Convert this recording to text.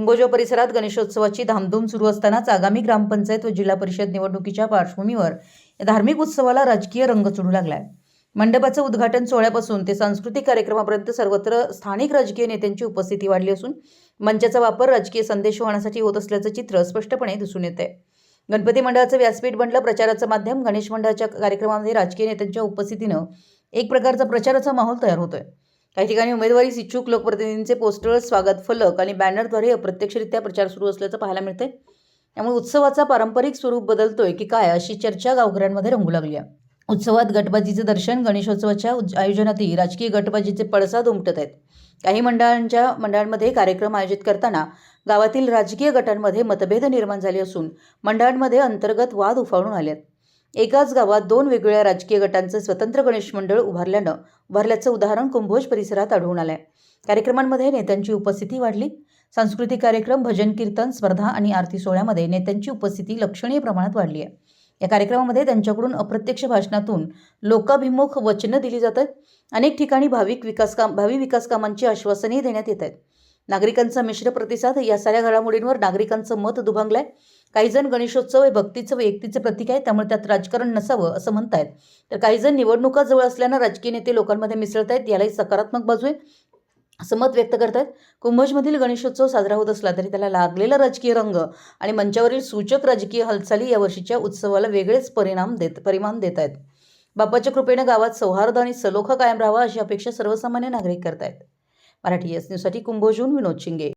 कुंभोजो परिसरात गणेशोत्सवाची धामधूम सुरू असतानाच आगामी ग्रामपंचायत व जिल्हा परिषद निवडणुकीच्या पार्श्वभूमीवर या धार्मिक उत्सवाला राजकीय रंग चढू लागलाय. मंडपाचं उद्घाटन सोहळ्यापासून ते सांस्कृतिक कार्यक्रमापर्यंत सर्वत्र स्थानिक राजकीय नेत्यांची उपस्थिती वाढली असून मंचाचा वापर राजकीय संदेश वाहण्यासाठी होत असल्याचं चित्र स्पष्टपणे दिसून येते गणपती मंडळाचं व्यासपीठ बनलं प्रचाराचं माध्यम गणेश मंडळाच्या कार्यक्रमामध्ये राजकीय नेत्यांच्या उपस्थितीनं एक प्रकारचा प्रचाराचा माहोल तयार होतोय. काही ठिकाणी उमेदवारी इच्छुक लोकप्रतिनिधींचे पोस्टर स्वागत फलक आणि बॅनरद्वारे अप्रत्यक्षरित्या प्रचार सुरू असल्याचं पाहायला मिळतंय. त्यामुळे उत्सवाचा पारंपरिक स्वरूप बदलतोय की काय अशी चर्चा गावकऱ्यांमध्ये रंगू लागली आहे. उत्सवात गटबाजीचं दर्शन गणेशोत्सवाच्या आयोजनातही राजकीय गटबाजीचे पडसाद उमटत आहेत. काही मंडळांच्या मंडळांमध्ये कार्यक्रम आयोजित करताना गावातील राजकीय गटांमध्ये मतभेद निर्माण झाले असून मंडळांमध्ये अंतर्गत वाद उफाळून आले आहेत. एकाच गावात दोन वेगवेगळ्या राजकीय गटांचं स्वतंत्र गणेश मंडळ उभारल्यानं उभारल्याचं उदाहरण कुंभोज परिसरात आढळून आलंय. कार्यक्रमांमध्ये नेत्यांची उपस्थिती वाढली. सांस्कृतिक कार्यक्रम भजन कीर्तन स्पर्धा आणि आरती सोहळ्यामध्ये नेत्यांची उपस्थिती लक्षणीय प्रमाणात वाढली आहे या कार्यक्रमामध्ये त्यांच्याकडून अप्रत्यक्ष भाषणातून लोकाभिमुख वचनं दिली जातात. अनेक ठिकाणी भाविक विकास काम भावी विकास कामांची आश्वासनही देण्यात येत आहेत. नागरिकांचा मिश्र प्रतिसाद या साऱ्या घडामोडींवर नागरिकांचं मत दुभांगलंय. काही जण गणेशोत्सव हे भक्तीचं व एकतीचं प्रतीक आहे त्यामुळे त्यात राजकारण नसावं असं म्हणतायत. तर काही जण निवडणुका जवळ असल्यानं राजकीय नेते लोकांमध्ये मिसळत आहेत यालाही सकारात्मक बाजू आहे असं मत व्यक्त करतात कुंभजमधील गणेशोत्सव साजरा होत असला तरी त्याला लागलेला राजकीय रंग आणि मंचावरील सूचक राजकीय हालचाली या वर्षीच्या उत्सवाला वेगळेच परिणाम देत परिमाण देत आहेत बाप्पाच्या कृपेनं गावात सौहार्द आणि सलोखा कायम राहावा अशी अपेक्षा सर्वसामान्य नागरिक करतायत. मराठी एस न्यूजसाठी कुंभोजून विनोद शिंगे.